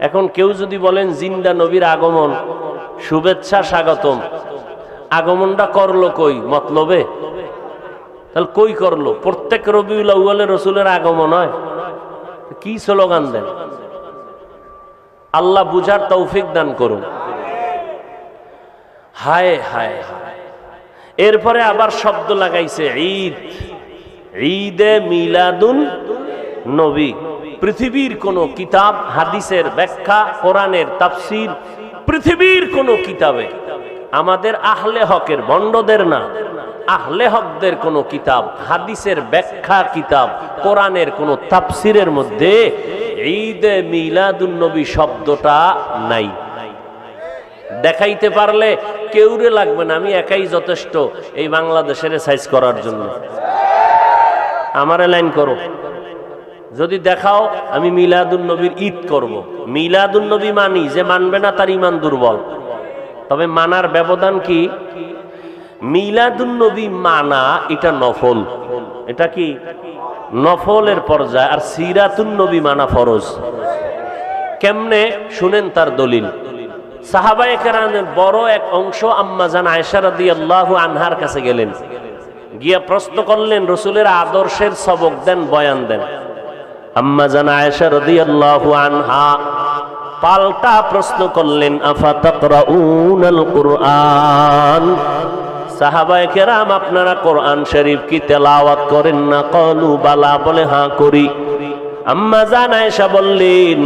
এখন কেউ যদি বলেন, জিন্দা নবীর আগমন, শুভেচ্ছা স্বাগতম। আগমনটা করল কই? মতলবে? তাহলে কই করল? প্রত্যেক রবিউল আউ্বালে রসুলের আগমন হয়। কি স্লোগান দেন? আল্লাহ বুঝার তৌফিক দান করুন। হায় হায়। এরপরে আবার শব্দ লাগাইছে, ঈদ। ঈদে মিলাদুন নবী। পৃথিবীর কোন কিতাব, হাদিসের ব্যাখ্যা, কোরআনের তাফসির, পৃথিবীর কোন কিতাবে। আমাদের আহলে হকের বন্ডদের না। আহলে হকদের কোন কিতাব, হাদিসের ব্যাখ্যা কিতাব, কোরআনের কোন তাফসিরের মধ্যে ঈদে মিলাদুন নবী শব্দটা নাই। দেখাইতে পারলে কেউরে লাগবে না, আমি একাই যথেষ্ট এই বাংলাদেশের সাইজ করার জন্য। আমারে লাইন করো। যদি দেখাও, আমি মিলাদুন নবীর ঈদ করব। মিলাদুন নবী মানি, যে মানবে না তার ইমান দুর্বল। তবে মানার ব্যবধান কি? মিলাদুন নবী মানা, এটা নফল। এটা কি? নফলের পর্যায়ে, আর সিরাতুন নবী মানা ফরজ। কেমনে? শুনেন তার দলিল। সাহাবায়ে কেরামের বড় এক অংশ আম্মাজান আয়েশা রাদিয়াল্লাহু আনহার কাছে গেলেন। গিয়া প্রশ্ন করলেন, রসুলের আদর্শের সবক দেন, বয়ান দেন। আম্মাজান আয়েশা রাদিয়াল্লাহু পাল্টা প্রশ্ন করলেন আফা আপনারা কোরআন শরীফ কি তেলাওয়াত করেন না? কলু, বালা। বলে হ্যাঁ করি। আম্মা আয়েশা বললেন,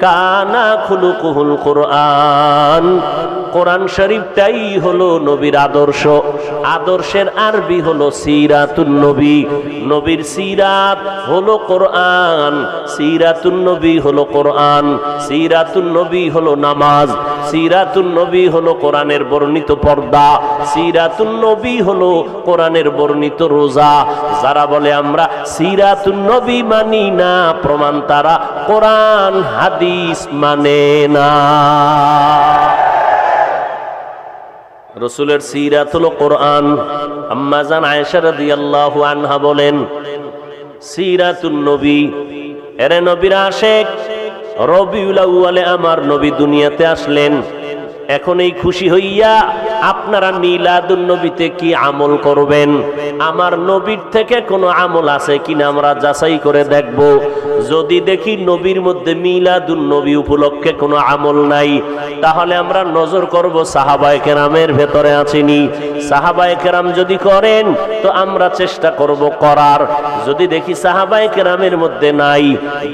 কানা খুলুকুহুল কোরআন। কোরআন শরীফটাই হলো নবীর আদর্শ। আদর্শের আরবি হলো সিরাতুন নবী। নবীর সিরাত হলো কোরআন। সিরাতুন নবী হলো কোরআন। সিরাতুন নবী হলো নামাজ। সিরাতুন নবী হলো কোরআনের বর্ণিত পর্দা। সিরাতুন নবী হলো কোরআনের বর্ণিত রোজা। যারা বলে আমরা সিরাতুন নবী মানি না, প্রমাণ তারা কোরআন, হাদিস মানে না। রসুলের সিরাত হলো কোরআন আম্মাজান আয়েশা রাদিয়াল্লাহু আনহা বলেন, সিরাতুন নবী, এরে নবীর আশেক, রবিউল আউয়ালে আমার নবী দুনিয়াতে আসলেন। এখন এই খুশি হইয়া আপনারা মিলাদুন নবীতে কি আমল করবেন? আমার নবীর থেকে কোনো আমল আছে কিনা আমরা যাচাই করে দেখব। যদি দেখি নবীর মধ্যে মিলাদুন নবী উপলক্ষে কোনো আমল নাই, তাহলে আমরা নজর করব সাহাবায়ে কেরামের ভেতরে আছেনি। সাহাবায়ে কেরাম যদি করেন, তো আমরা চেষ্টা করব করার। যদি দেখি সাহাবায়ে কেরামের মধ্যে নাই,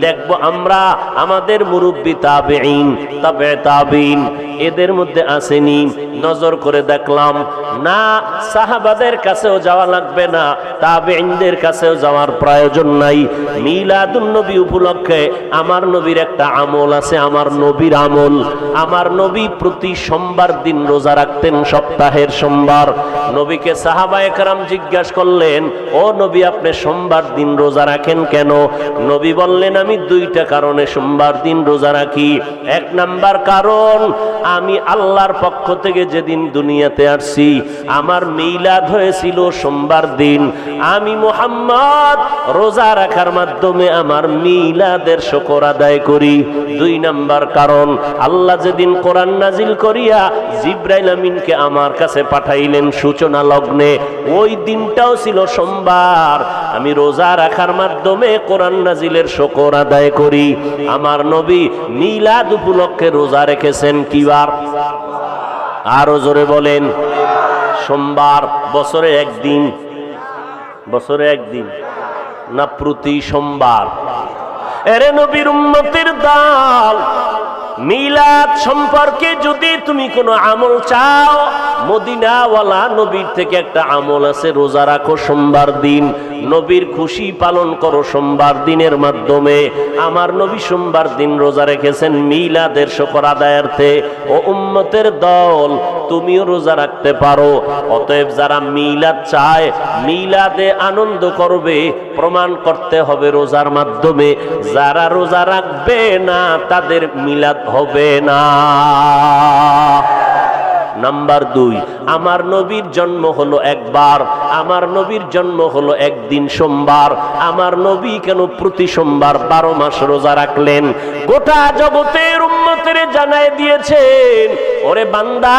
দেখব আমরা আমাদের মুরব্বী তাবেঈন, তাবে তাবিন এদের মধ্যে আসেনি নজর করে করে দেখলাম, না, সাহাবাদের কাছেও যাওয়া লাগবে না তাবেইনদের কাছেও যাওয়ার প্রয়োজন নাই। মিলাদুন নবী উপলক্ষে আমার নবীর একটা আমল আছে, আমার নবীর আমল। আমার নবী প্রতি সোমবার দিন রোজা রাখতেন, সপ্তাহের সোমবার। নবীকে সাহাবা একরাম জিজ্ঞাস করলেন, ও নবী, আপনি সোমবার দিন রোজা রাখেন কেন? নবী বললেন, আমি দুইটা কারণে সোমবার দিন রোজা রাখি। এক নাম্বার কারণ, আমি আল্লাহর পক্ষ থেকে যেদিন দুনিয়াতে আসছি। আমার মিলাদ হয়েছিল সোমবার দিন। আমি মোহাম্মদ রোজা রাখার মাধ্যমে আমার মিলাদের শকর আদায় করি। দুই নাম্বার কারণ, আল্লাহ যেদিন কোরআন নাজিল করিয়া জিব্রাইল আমিনকে আমার কাছে পাঠাইলেন সূচনা লগ্নে, ওই দিনটাও ছিল সোমবার। আমি রোজা রাখার মাধ্যমে কোরআন নাজিলের শকর আদায় করি। আমার নবী মিলাদ উপলক্ষে রোজা রেখেছেন কিবার আরও জোরে বলেন, সোমবার বছরে একদিন বছরে একদিন, না প্রতি সোমবার। এরে নবীর উন্নতির দাল মিলাদ সম্পর্কে যদি তুমি কোনো আমল চাও, মদিনাওয়ালা নবীর থেকে একটা আমল আছে, রোজা রাখো সোমবার দিন, নবীর খুশি পালন করো সোমবার দিনের মাধ্যমে। আমার নবী সোমবার দিন রোজা রেখেছেন মিলাদের শকর আদায়ার্থে ও উম্মতের দল, তুমিও রোজা রাখতে পারো। অতএব যারা মিলাদ চায়, মিলাদে আনন্দ করবে, প্রমাণ করতে হবে রোজার মাধ্যমে। যারা রোজা রাখবে না, তাদের মিলাদ হবে না। নাম্বার দুই আমার নবীর জন্ম হলো একবার, আমার নবীর জন্ম হলো একদিন সোমবার, আমার নবী কেন প্রতি সোমবার বারো মাস রোজা রাখলেন? গোটা জগতের উম্মতের জানায় দিয়েছেন, ওরে বান্দা,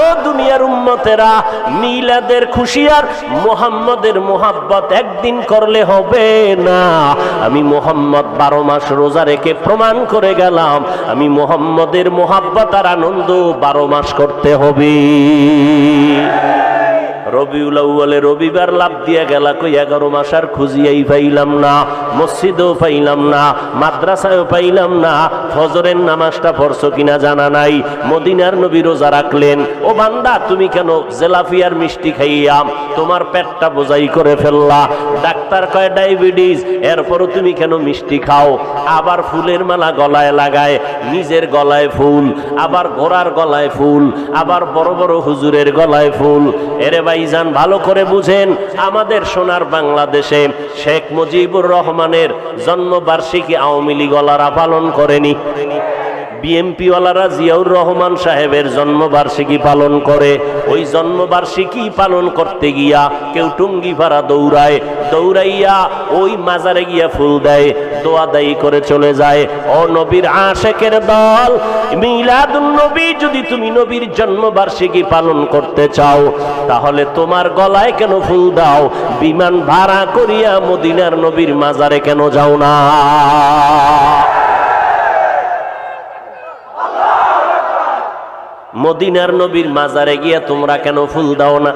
ও দুনিয়ার উম্মতেরা, মিলাদের খুশিয়ার, মোহাম্মদের মোহাব্বত একদিন করলে হবে না। আমি মোহাম্মদ বারো মাস রোজা রেখে প্রমাণ করে গেলাম, আমি মোহাম্মদের মোহাব্বত আর আনন্দ বারো মাস করতে হবে। রবিউল আউ্বালে রবিবার লাভ দিয়া গেলা কই, এগারো মাস আর খুঁজিয়াই পাইলাম না, মসজিদেও পাইলাম না, মাদ্রাসায়ও পাইলাম না, ফজরের নামাজটা পড়ছো কিনা জানা নাই, মদিনার নবী রোজা রাখলেন। ও বান্দা, তুমি কেন জেলাফিয়ার মিষ্টি খাইয়াম তোমার পেটটা বোঝাই করে ফেললা? ডাক্তার কয়, ডায়াবেটিস, এরপরও তুমি কেন মিষ্টি খাও? আবার ফুলের মালা গলায় লাগায়, নিজের গলায় ফুল, আবার ঘোড়ার গলায় ফুল, আবার বড় বড় হুজুরের গলায় ফুল। এরে ভাইজান, ভালো করে বুঝেন, আমাদের সোনার বাংলাদেশে শেখ মুজিবুর রহমানের জন্মবার্ষিকী আওয়ামী লীগ গলারা পালন করেনি। বিএমপি ওয়ালারা জিয়াউর রহমান সাহেবের জন্মবার্ষিকী পালন করে। ওই জন্মবার্ষিকী পালন করতে গিয়া কেউ টুঙ্গি ভাড়া দৌড়ায়, দৌড়াইয়া ওই মাজারে গিয়া ফুল দেয়, দোয়া দায়ী করে চলে যায়। ও নবীর আশেকের দল, মিলাদুন নবী, যদি তুমি নবীর জন্মবার্ষিকী পালন করতে চাও, তাহলে তোমার গলায় কেন ফুল দাও? বিমান ভাড়া করিয়া মদিনার নবীর মাজারে কেন যাও না? মদিনার নবীর মাজারে গিয়া তোমরা কেন ফুল দাও না?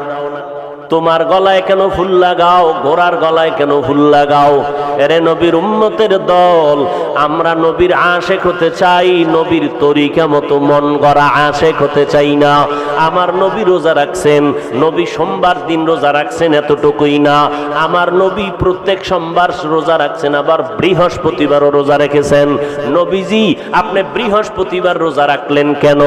তোমার গলায় কেন ফুল লাগাও? ঘোড়ার গলায় কেন ফুল লাগাও? এরে নবীর উম্মতের দল, আমরা নবীর আশেক হতে চাই, নবীর তরিকা মতো মন গড়া আশেক হতে চাই না। আমার নবী রোজা রাখছেন, নবী সোমবার দিন রোজা রাখছেন এতটুকুই না। আমার নবী প্রত্যেক সোমবার রোজা রাখছেন, আবার বৃহস্পতিবারও রোজা রেখেছেন। নবীজি, আপনি বৃহস্পতিবার রোজা রাখলেন কেন?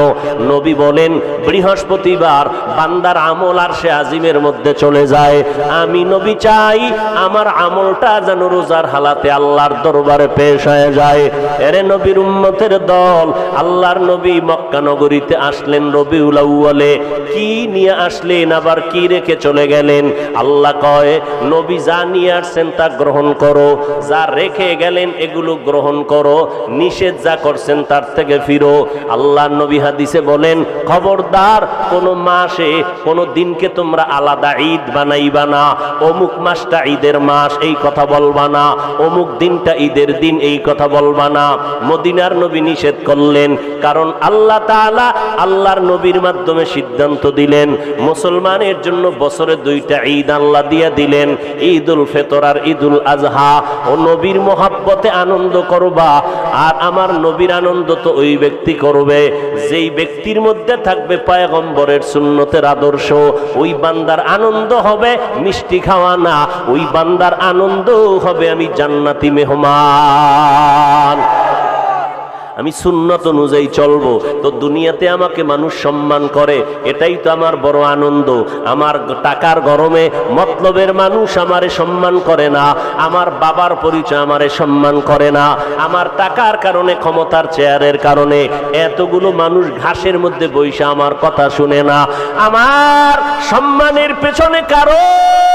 নবী বলেন, বৃহস্পতিবার বান্দার আমল আর সে আজিমের মধ্যে চলে যায়। আমি নবী চাই, আমার আমলটা যেন রোজার হালাতে আল্লাহর দরবারে পেশ হয়ে যায়। এরে নবীর উম্মতের দল, আল্লাহর নবী মক্কা নগরীতে আসলেন রবিউল আউয়ালে। কি নিয়ে আসলেন, আবার কি রেখে চলে গেলেন? আল্লাহ কয়, নবী যা নিয়ে আসছেন তা গ্রহণ করো, যা রেখে গেলেন এগুলো গ্রহণ করো, নিষেধ যা করছেন তার থেকে ফিরো। আল্লাহ নবী হাদিসে বলেন, খবরদার কোন মাসে, কোন দিনকে তোমরা আলাদা ঈদ বানাইবা না, অমুক মাসটা ঈদের মাস, এই কথা বলবা না, অমুক দিনটা ঈদের দিন, এই কথা বলবা না। মদিনার নবী নিষেধ করলেন, কারণ আল্লাহ তাআলা আল্লাহর নবীর মাধ্যমে সিদ্ধান্ত দিলেন, মুসলমানের জন্য বছরে দুইটা ঈদ আল্লাহ দিয়া দিলেন, ঈদুল ফেতর আর ঈদুল আজহা। ও নবীর মোহাব্বতে আনন্দ করবা, আর আমার নবীর আনন্দ তো ওই ব্যক্তি করবে। যেই ব্যক্তির মধ্যে থাকবে পায়গম্বরের সুন্নতের আদর্শ, ওই বান্দার আনন্দ হবে মিষ্টি খাওয়া না ওই বান্দার আনন্দ হবে আমি জান্নাতি মেহমান। আমি সুন্নত অনুযায়ী চলবো। তো দুনিয়াতে আমাকে মানুষ সম্মান করে, এটাই তো আমার বড় আনন্দ। আমার টাকার গরমে মতলবের মানুষ আমারে সম্মান করে না, আমার বাবার পরিচয় আমারে সম্মান করে না, আমার টাকার কারণে, ক্ষমতার চেয়ারের কারণে এতগুলো মানুষ ঘাসের মধ্যে বৈশা আমার কথা শুনে না। আমার সম্মানের পেছনে কারণ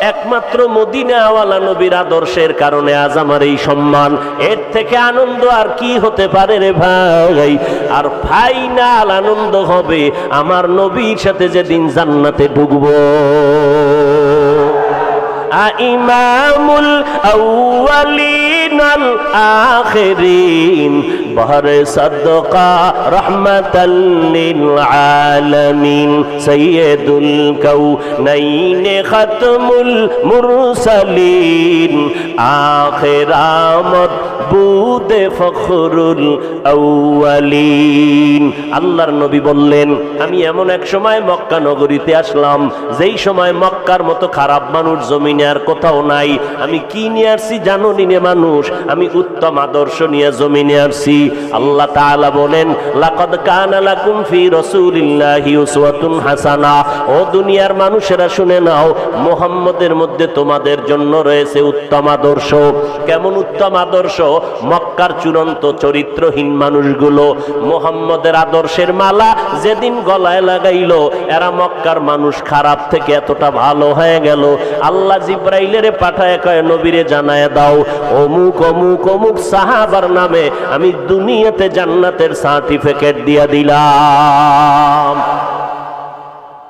একমাত্র মদিনাওয়ালা নবীর আদর্শের কারণে আজ আমার এই সম্মান। এর থেকে আনন্দ আর কি হতে পারে রে ভাই? আর ফাইনাল আনন্দ হবে আমার নবীর সাথে যেদিন জান্নাতে ঢুকবো ইমামুল আউয়ালিন আল আখিরিন, বহর সদকা রহমাতাল লিল আলামিন সাইয়্যিদুল কাউনাইন খাতমুল মুরসালিন। আখিরামত বুদে ফখরুল আউয়ালিন। আল্লাহর নবী বললেন, আমি এমন এক সময় মক্কা নগরীতে আসলাম, যেই সময় মক্কার মতো খারাপ মানুষ জমিনে আর কোথাও নাই। আমি কি নিয়ে আসছি জানো নিনে মানুষ? আমি উত্তম আদর্শ নিয়ে জমিনে আসছি। আল্লাহ তাআলা বলেন, লাকাদ কানা লাকুম রাসূলিল্লাহি উসওয়াতুন হাসানা। ও দুনিয়ার মানুষেরা শুনে নাও, মুহাম্মদের মধ্যে তোমাদের জন্য রয়েছে উত্তম আদর্শ। কেমন উত্তম আদর্শ? মক্কার চূড়ান্ত চরিত্রহীন মানুষগুলো, মোহাম্মদের আদর্শের মালা যেদিন গলায় লাগাইলো, এরা মক্কার মানুষ খারাপ থেকে এতটা ভালো হয়ে গেল। আল্লাহ জিব্রাইলের পাঠায় কয়, নবীরে জানায় দাও, অমুক অমুক অমুক সাহাবার নামে আমি দুনিয়াতে জান্নাতের সার্টিফিকেট দিয়া দিলাম।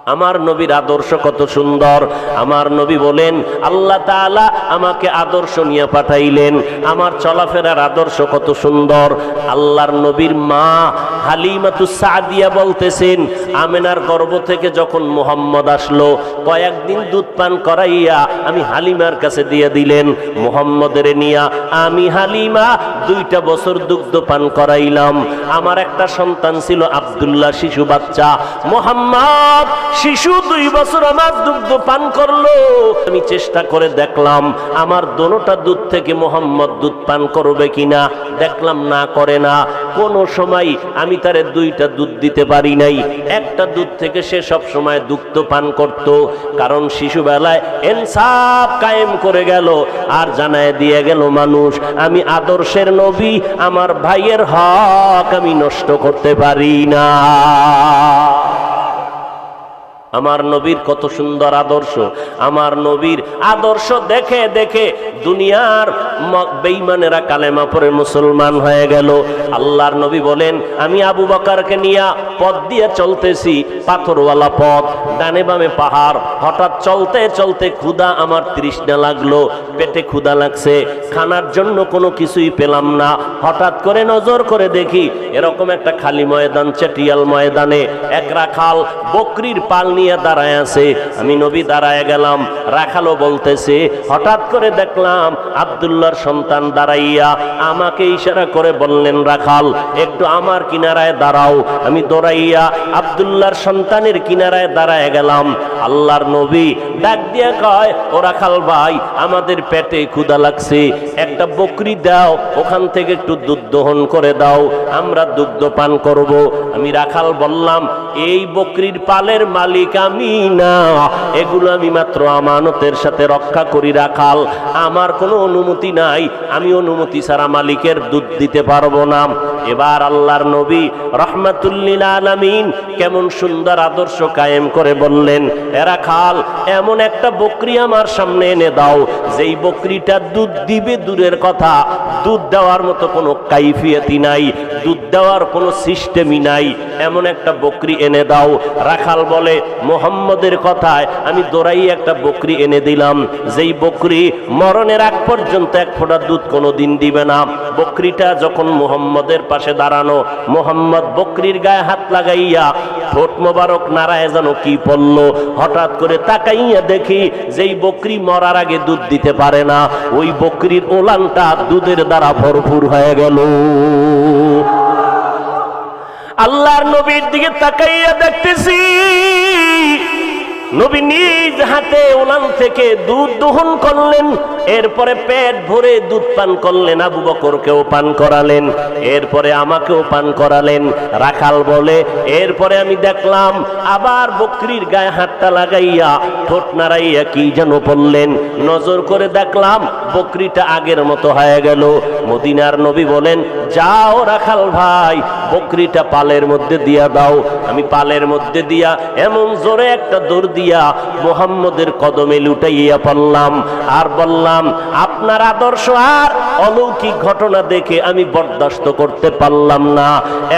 আমার নবীর আদর্শ কত সুন্দর। আমার নবী বলেন, আল্লাহ তাআলা আমাকে আদর্শ নিয়ে পাঠাইলেন। আমার চলাফেরার আদর্শ কত সুন্দর। আল্লাহর নবীর মা হালিমাতু সাদিয়া বলতেছেন, আমেনার গর্ভ থেকে যখন মোহাম্মদ আসলো, কয়েকদিন দুধ পান করাইয়া আমি হালিমার কাছে দিয়ে দিলেন, মোহাম্মদের নিয়া আমি হালিমা দুইটা বছর দুগ্ধ পান করাইলাম। আমার একটা সন্তান ছিল আব্দুল্লাহ শিশু বাচ্চা, মোহাম্মদ শিশু দুই বছর আমার দুগ্ধ পান করল। আমি চেষ্টা করে দেখলাম, আমার দোনোটা দুধ থেকে মোহাম্মদ দুধ পান করবে কিনা। দেখলাম না, করে না। কোন সময় আমি তারে দুইটা দুধ দিতে পারি নাই। একটা দুধ থেকে সে সব সময় দুগ্ধ পান করত, কারণ শিশুবেলায় এনসাফ কায়েম করে গেল। আর জানায় দিয়ে গেল, মানুষ, আমি আদর্শের নবী, আমার ভাইয়ের হক আমি নষ্ট করতে পারি না। আমার নবীর কত সুন্দর আদর্শ। আমার নবীর আদর্শ দেখে দেখে দুনিয়ার বেঈমানেরা কালেমা পরে মুসলমান হয়ে গেল। আল্লাহর নবী বলেন, আমি আবু বকারকে নিয়ে পথ দিয়ে চলতেছি, পাথরওয়ালা পথ, ডানে বামে পাহাড়। হঠাৎ চলতে চলতে ক্ষুধা আমার তৃষ্ণা লাগল, পেটে ক্ষুদা লাগছে, খানার জন্য কোনো কিছুই পেলাম না। হঠাৎ করে নজর করে দেখি, এরকম একটা খালি ময়দান, চেটিয়াল ময়দানে, এক রাখাল বকরির পাল নিয়ে দাঁড়ায় আছে। আমি নবী দাঁড়ায় গেলাম রাখালো বলতেছে, হঠাৎ করে দেখলাম আব্দুল্লাহর সন্তান দাঁড়াইয়া আমাকে ইশারা করে বললেন, রাখাল, একটু আমার কিনারায় দাঁড়াও। আমি দৌড়াইয়া আব্দুল্লাহর সন্তানের কিনারায় দাঁড়ায় গেলাম। আল্লাহর নবী ডাক দিয়ে কয়, ও রাখাল ভাই, আমাদের পেটে ক্ষুদা লাগছে, একটা বকরি দাও, ওখান থেকে একটু দুধ দহন করে দাও, আমরা দুগ্ধ পান করব। আমি রাখাল বললাম, এই বকরির পালের মালিক এগুলো আমি মাত্র আমানতের সাথে রক্ষা করি রাখাল। আমার কোনো অনুমতি নাই। আমি অনুমতি ছাড়া মালিকের দুধ দিতে পারব না। এবার আল্লাহর নবী রহমাতুল্লিল আলামিন কেমন সুন্দর আদর্শ কায়েম করে বললেন এরা খাল এমন একটা বকরি আমার সামনে এনে দাও। যেই বকরিটা দুধ দিবে দূরের কথা, দুধ দেওয়ার মতো কোনো কাইফিয়তি নাই, দুধ দেওয়ার কোনো সিস্টেমই নাই। এমন একটা বকরি এনে দাও। রাখাল বলে মোহাম্মদের কথায় আমি দৌড়াই একটা বকরি এনে দিলাম। যেই বকরি মরণের আগ পর্যন্ত এক ফোঁটা দুধ কোনো দিন দিবে না। বকরিটা যখন মোহাম্মদের পাশে দাঁড়ানো, মোহাম্মদ বকরির গায়ে হাত লাগাইয়া ঠোঁট মোবারক নারায় যেন কি পড়ল, হঠাৎ করে তাকাইয়া দেখি যেই বকরি মরার আগে দুধ দিতে পারে না। ওই বকরির ওলানটা দুধের দ্বারা ভরপুর হয়ে গেল। আল্লাহর নবীর দিকে তাকাইয়া দেখতেছি। নবী নিজ হাতে ওলান থেকে দুধ দহন করলেন। এরপরে পেট ভরে দুধ পান করলেন, আবু বকরকেও পান করালেন, এরপরে আমাকেও পান করালেন। রাখাল বলে, এরপরে আমি দেখলাম, আবার বকরির গায়ে হাতটা লাগাইয়া ঠোঁট নাড়াইয়া কি যেন বললেন। নজর করে দেখলাম, বকরিটা আগের মতো হয়ে গেল। মদিনার নবী বলেন, যাও রাখাল ভাই, বকরিটা পালের মধ্যে দিয়া দাও। আমি পালের মধ্যে দিয়া এমন জোরে একটা দৌড় দিয়া মোহাম্মদের কদমে লুটাইয়া পড়লাম। আর বললাম আপনার আদর্শ আর অলৌকিক ঘটনা দেখে আমি বরদাস্ত করতে পারলাম না।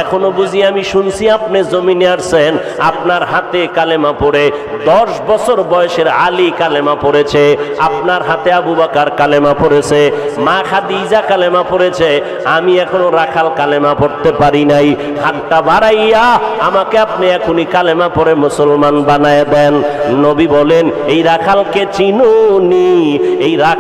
এখনও বুঝি আমি শুনছি আপনি জমিনে আসছেন আপনার হাতে কালেমা পড়ে, দশ বছর বয়সের আলী কালেমা পড়েছে, আপনার হাতে আবু বাকার কালেমা পড়েছে, মা খাদিজা কালেমা পড়েছে, আমি এখনও রাখাল কালেমা পড়তে পারি নাই। হাতটা বাড়াইয়া আমাকে আপনি এখনই কালেমা পড়ে মুসলমান বানায় দেন। নবী বলেন, এই রাখালকে চিনুনি, এই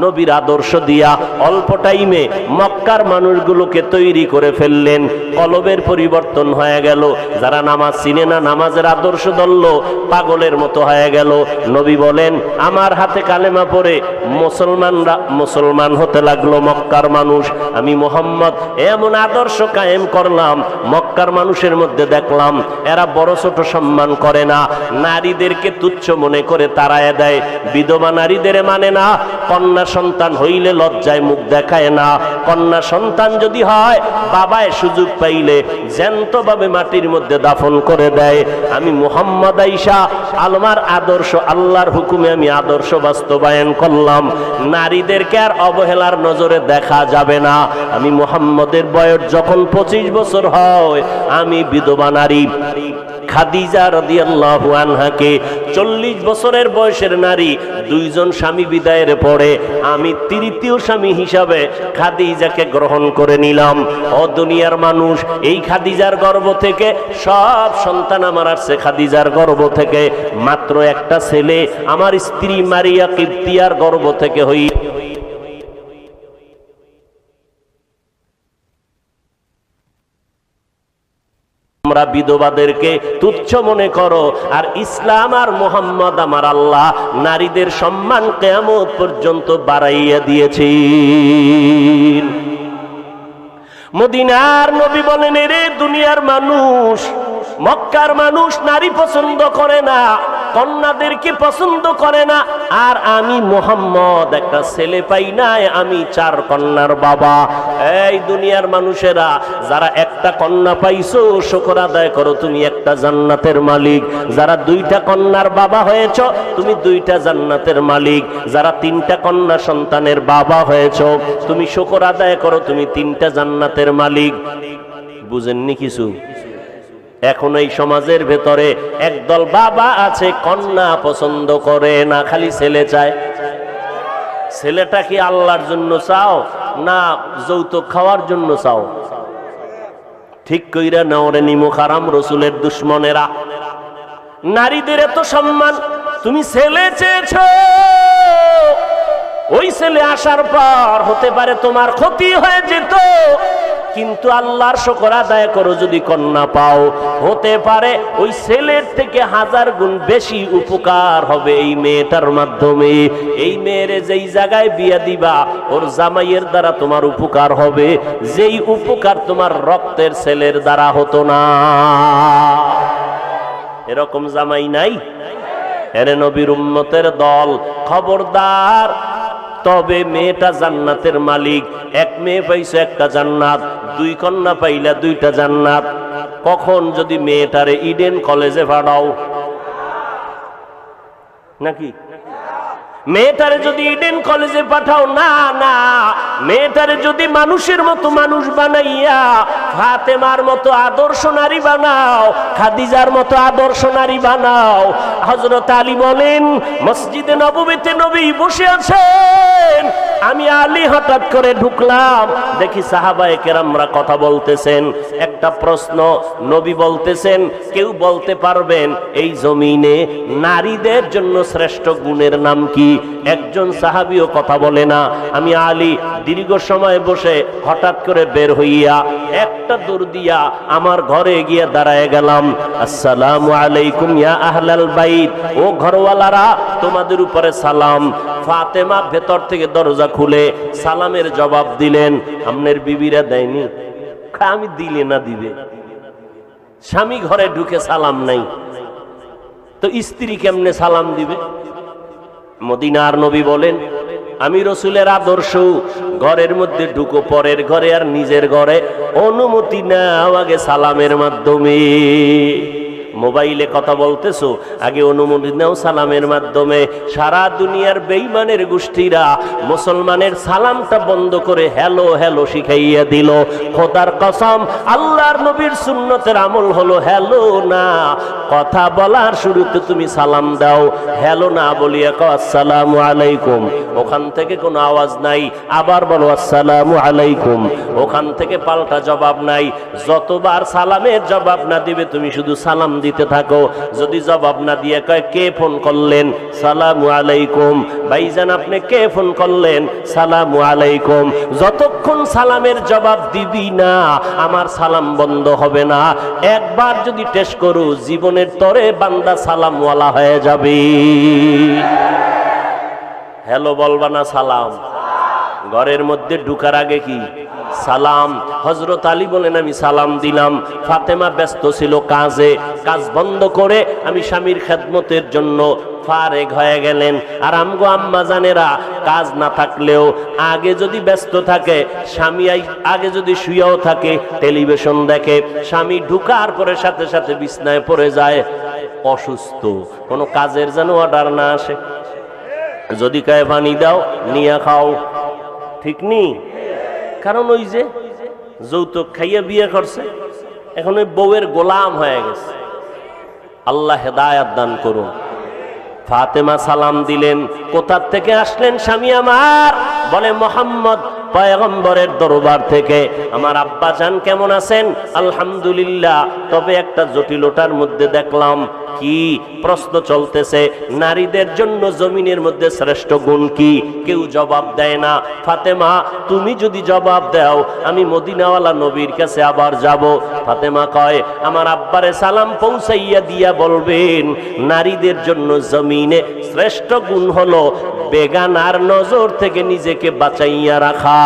নবীর আদর্শ দিয়া অল্প টাইমে মক্কার মানুষগুলোকে তৈরি করে ফেললেন। কলবের পরিবর্তন হয়ে গেল। যারা নামাজ চিনে না, নামাজের আদর্শ দলল পাগলের মতো হয়ে গেল। নবী বলেন, আমার হাতে কালেমা পড়ে মুসলমানরা মুসলমান হতে লাগল মক্কার মানুষ। আমি মোহাম্মদ, এমন আদর্শ কায়েম করলাম, মক্কার মানুষের মধ্যে দেখলাম, এরা বড় ছোট সম্মান করে না। নারীদেরকে তুচ্ছ মনে করে তাড়ায় দেয়। বিধবা নারীদের মানে না, কন্যা সন্তান হইলে লজ্জায় মুখ দেখায় না। কন্যা সন্তান যদি হয়, বাবায় সুযোগ পাইলে জ্যান্তভাবে মাটির মধ্যে দাফন করে দেয়। আমি মোহাম্মদ আইসা, আলমার আদর্শ, আল্লাহর হুকুমে আমি আদর্শ বাস্তবায়ন করলাম। নারীদেরকে আর অবহেলার নজরে দেখা যাবে না। আমি মোহাম্মদের বয়স যখন পঁচিশ বছর হয়, আমি বিধবা নারী। খাদিজা রাদিয়াল্লাহু আনহাকে চল্লিশ বছরের বয়সের নারী, দুইজন স্বামী বিদায়ের পরে আমি তৃতীয় স্বামী হিসাবে খাদিজাকে গ্রহণ করে নিলাম। ও দুনিয়ার মানুষ, এই খাদিজার গর্ভ থেকে, সব সন্তান আমার আসছে খাদিজার গর্ভ থেকে। মাত্র একটা ছেলে, আমার স্ত্রী মারিয়া কিপ্তিয়ার গর্ভ থেকে হই তোমরা বিধবাদেরকে তুচ্ছ মনে করো। আর ইসলাম আর মোহাম্মদ আমার আল্লাহ নারীদের সম্মান কেয়ামত পর্যন্ত বাড়াইয়া দিয়েছি মদিনার নবী বলেন রে দুনিয়ার মানুষ মক্কার মানুষ নারী পছন্দ করে না, কন্যাদেরকে পছন্দ করে না, আর আমি মোহাম্মদ, একটা ছেলে পাই নাই, আমি চার কন্যার বাবা। এই দুনিয়ার মানুষেরা, যারা একটা কন্যা পাইছো, শকর আদায় করো, তুমি একটা জান্নাতের মালিক। যারা দুইটা কন্যার বাবা হয়েছ, তুমি দুইটা জান্নাতের মালিক। যারা তিনটা কন্যা সন্তানের বাবা হয়েছ, তুমি শকর আদায় করো, তুমি তিনটা জান্নাতের মালিক। বুঝেননি কিছু? এখন এই সমাজের ভেতরে একদল বাবা আছে, কন্যা পছন্দ করে না, খালি ছেলে চায়। ছেলেটা কি আল্লাহর জন্য চাও না যৌতুক খাওয়ার জন্য চাও? ঠিক কইরা নেওয়ারে নিমুখ আরাম রসুলের দুশ্মনেরা। নারীদের এত সম্মান, তুমি ছেলে চেয়েছ। ওই ছেলে আসার পর হতে পারে তোমার ক্ষতি হয়ে যেত। কিন্তু আল্লাহর শকর আদায় করো যদি কন্যা পাও। হতে পারে ওই ছেলের থেকে হাজার গুণ বেশি উপকার হবে এই মেয়েটার মাধ্যমে। এই মেয়ের যেই জায়গায় বিয়া দিবা, ওর জামাইয়ের দ্বারা তোমার উপকার হবে। যেই উপকার তোমার রক্তের ছেলের দ্বারা হতো না। এরকম জামাই নাই? এরে নবীর উম্মতের দল, খবরদার তবে মেয়েটা জান্নাতের মালিক। এক মেয়ে পাইছে একটা জান্নাত, দুই কন্যা পাইলা দুইটা জান্নাত। কখন যদি মেয়েটারে ইডেন কলেজে পাঠাও? নাকি? মেয়েটারে যদি ইডেন কলেজে পাঠাও, না না। মেয়েটারে যদি মানুষের মতো মানুষ বানাইয়া, ফাতেমার মতো আদর্শ নারী বানাও, খাদিজার মতো আদর্শ নারী বানাও। হজরত আলী বলেন, মসজিদে নবমীতে নবী বসে আছেন। আমি আলী হঠাৎ করে ঢুকলাম, দেখি সাহাবায়ে কেরামরা কথা বলতেছেন। একটা প্রশ্ন, নবী বলতেছেন, কেউ বলতে পারবেন, এই জমিনে নারীদের জন্য শ্রেষ্ঠ গুণের নাম কি? একজন সাহাবিও কথা বলে না। আমি আলী দীর্ঘ সময় বসে হঠাৎ করে বের হইয়া একটা দূর দিয়া আমার ঘরে গিয়ে দাঁড়ায় গেলাম। আসসালামু আলাইকুম ইয়া আহলাল বাইত। ও ঘরওয়ালারা, তোমাদের উপরে সালাম। ফাতেমা ভেতর থেকে দরজা খুলে সালামের জবাব দিলেন, আমনের বিবিরা দেয়নি। আমি দিলে না দিবে। স্বামী ঘরে ঢুকে সালাম নাই। তো স্ত্রী কেমনে সালাম দিবে? মদিনার নবী বলেন, আমি রসুলের আদর্শ, ঘরের মধ্যে ঢুকো, পরের ঘরে আর নিজের ঘরে অনুমতি নাও আগে সালামের মাধ্যমে। মোবাইলে কথা বলতেছো, আগে অনুমতি নাও সালামের মাধ্যমে। সারা দুনিয়ার বেইমানের গোষ্ঠীরা মুসলমানের সালামটা বন্ধ করে হ্যালো হ্যালো শিখাইয়া দিল। খোদার কসম, আল্লাহর নবীর সুন্নতের আমল হলো হ্যালো না, কথা বলার শুরুতে তুমি সালাম দাও। হ্যালো না বলিয়া কও, আসসালামু আলাইকুম। ওখান থেকে কোনো আওয়াজ নাই, আবার বলো, আসসালামু আলাইকুম। ওখান থেকে পাল্টা জবাব নাই। যতবার সালামের জবাব না দিবে, তুমি শুধু সালাম দিতে থাকো। যদি জবাব না দিয়ে কয়, কে ফোন করলেন? সালামু আলাইকুম। ভাইজান, আপনি কে ফোন করলেন? সালামু আলাইকুম। যতক্ষণ সালামের জবাব দিবি না, আমার সালাম বন্ধ হবে না। একবার যদি টেস্ট করু, জীবনের তরে বান্দা সালামওয়ালা হয়ে যাবে। হ্যালো, বলবা না সালাম? ঘরের মধ্যে ঢুকার আগে কি? সালাম। হজরত আলী বলেন, আমি সালাম দিলাম। ফাতেমা ব্যস্ত ছিল কাজে। কাজ বন্ধ করে আমি স্বামীর খেদমতের জন্য ফারেক হয়ে গেলেন। আর আমগো আম্মা জানেরা, কাজ না থাকলেও আগে যদি ব্যস্ত থাকে, স্বামী আগে যদি শুয়েও থাকে, টেলিভিশন দেখে, স্বামী ঢুকার পরে সাথে সাথে বিছনায় পড়ে যায়, অসুস্থ। কোনো কাজের যেন অর্ডার না আসে। যদি কায় পানি দাও, নিয়ে খাও। ঠিক নি? কারণ ওই যে যৌতুক খাইয়ে বিয়ে করছে, এখন ওই বউয়ের গোলাম হয়ে গেছে। আল্লাহ হেদায়াত দান করুন। ফাতেমা সালাম দিলেন, কোথার থেকে আসলেন স্বামী আমার? বলে, মোহাম্মদ পয়গম্বরের দরবার থেকে, আমার আব্বা জান কেমন আছেন? আলহামদুলিল্লাহ। তবে একটা জটিলতার মধ্যে দেখলাম, কি প্রশ্ন চলতেছে, নারীদের জন্য জমিনের মধ্যে শ্রেষ্ঠ গুণ কি? কেউ জবাব দেয় না, ফাতেমা, তুমি যদি জবাব দাও, আমি মদিনাওয়ালা নবীর কাছে আবার যাব। ফাতেমা কয়, আমার আব্বারে সালাম পৌঁছাইয়া দিয়া বলবেন, নারীদের জন্য জমিনে শ্রেষ্ঠ গুণ হলো বেগানার নজর থেকে নিজেকে বাঁচাইয়া রাখা।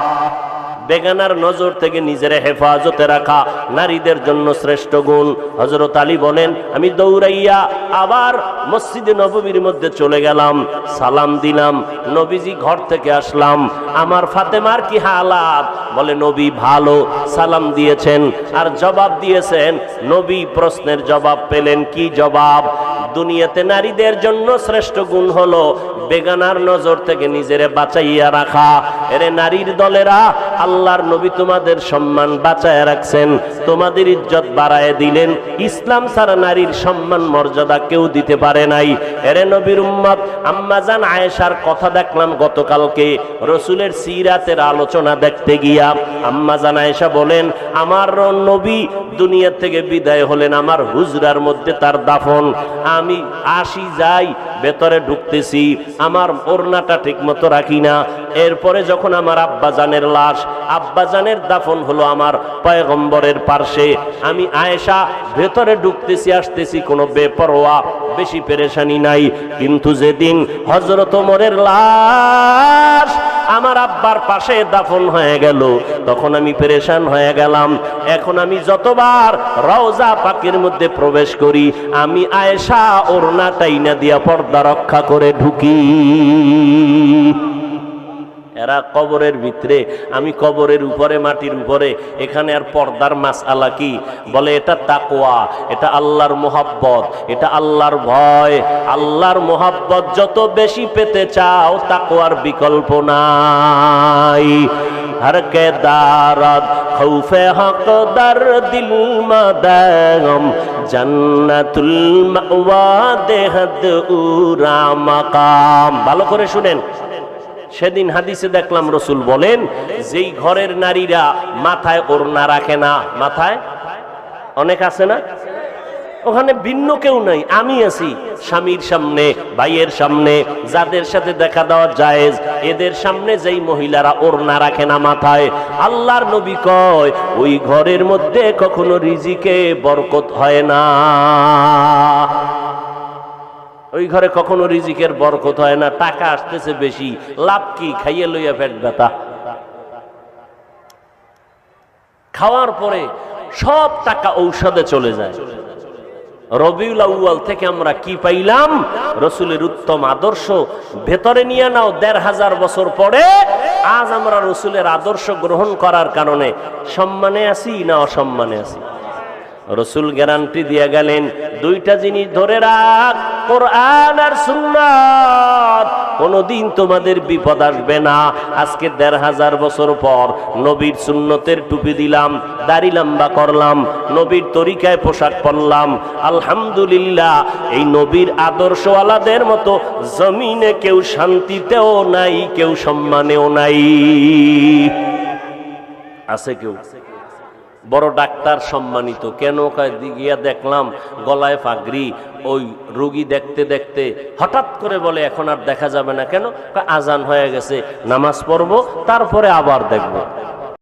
বেগানার নজর থেকে নিজের হেফাজতে রাখা নারীদের জন্য শ্রেষ্ঠ গুণ। হজরত আলী বলেন, আমি দৌড়াইয়া আবার মসজিদে নববীর মধ্যে চলে গেলাম, সালাম দিলাম, নবীজি ঘর থেকে আসলাম। আমার ফাতেমার কি হালাত? বলে, নবী ভালো, সালাম দিয়েছেন আর জবাব দিয়েছেন। নবী প্রশ্নের জবাব পেলেন, কি জবাব? দুনিয়াতে নারীদের জন্য শ্রেষ্ঠ গুণ হলো বেগানার নজর থেকে নিজেরে বাঁচাইয়া রাখা। এরে নারীর দলেরা আল্লাহর নবী তোমাদের সম্মান বাঁচায় রাখছেন, তোমাদের ইজ্জত বাড়ায় দিলেন। ইসলাম ছাড়া নারীর সম্মান মর্যাদা কেউ দিতে পারে নাই। এরে নবীর উম্মত আম্মাজান আয়েশার কথা দেখলাম গতকালকে, রসুলের সিরাতের আলোচনা দেখতে গিয়া। আম্মাজান আয়েশা বলেন, আমার নবী দুনিয়া থেকে বিদায় হলেন, আমার হুজরার মধ্যে তার দাফন। আমি আসি যাই ভেতরে ঢুকতেছি, আমার ওড়নাটা ঠিক মতো রাখি না। এরপরে যখন আমার আব্বাজানের লাশ, আব্বাজানের দাফন হলো আমার পয়গম্বরের পার্শ্বে। আমি আয়েশা, ভেতরে ঢুকতেছি, আসতেছি, কোনো বেপরোয়া, বেশি পেরেশানি নাই। কিন্তু যেদিন হজরত ওমরের লাশ আমার আব্বার পাশে দাফন হয়ে গেল। তখন আমি পেরেশান হয়ে গেলাম। এখন আমি যতবার রওজা পাকের মধ্যে প্রবেশ করি, আমি আয়েশা ওড়না টাইনা দিয়া পর্দা রক্ষা করে ঢুকি। এরা কবরের ভিতরে, আমি কবরের উপরে, মাটির উপরে, এখানে আর পর্দার মাস আলা কি? বলে এটা তাকোয়া এটা আল্লাহর মোহাব্বত, এটা আল্লাহর ভয়। আল্লাহর মোহাব্বত যত বেশি পেতে চাও তাকোয়ার বিকল্প নাই। হর কে দারদ, খৌফে হক দর দিল মদম জন্নতুল মাওয়া দেহদ উরা মাকাম। ভালো করে শুনেন। সেদিন হাদিসে দেখলাম রসুল বলেন, যেই ঘরের নারীরা মাথায় ওড়না রাখে না। মাথায়? অনেক আছে না? ওখানে ভিন্ন কেউ নাই, আমি আছি। স্বামীর সামনে, ভাইয়ের সামনে, যাদের সাথে দেখা দেওয়া জায়েজ, এদের সামনে যেই মহিলারা ওড়না রাখে না মাথায়, আল্লাহর নবী কয়, ওই ঘরের মধ্যে কখনো রিজিকে বরকত হয় না। ওই ঘরে কখনো রিজিকের বরকত হয় না, টাকা আসতেছে বেশি, লাভ কি? খাইয়ে লইয়া পেট ব্যথা। খাওয়ার পরে সব টাকা ঔষধে চলে যায়। রবিউল থেকে আমরা কি পাইলাম? রসুলের উত্তম আদর্শ। ভেতরে নিয়ে নাও, দেড় হাজার বছর পরে আজ আমরা রসুলের আদর্শ গ্রহণ করার কারণে সম্মানে আছি না অসম্মানে আছি? রসুল গ্যারান্টি দিয়ে গেলেন, দুইটা জিনিস ধরে রাখ, কোরআন আর সুন্নাত। তোমাদের বিপদ আসবে না। আজকে দেড় হাজার বছর পর নবীর সুন্নতের টুপি দিলাম, দাড়ি লম্বা করলাম, নবীর তরিকায় পোশাক পরলাম। আলহামদুলিল্লাহ, এই নবীর আদর্শওয়ালাদের মতো জমিনে কেউ শান্তিতেও নাই, কেউ সম্মানেও নাই। আছে কেউ? বড় ডাক্তার সম্মানিত। কেন গিয়া দেখলাম গলায় ফাগরি ওই রুগী দেখতে দেখতে হঠাৎ করে বলে, এখন আর দেখা যাবে না কেন? আজান হয়ে গেছে, নামাজ পড়ব, তারপরে আবার দেখব।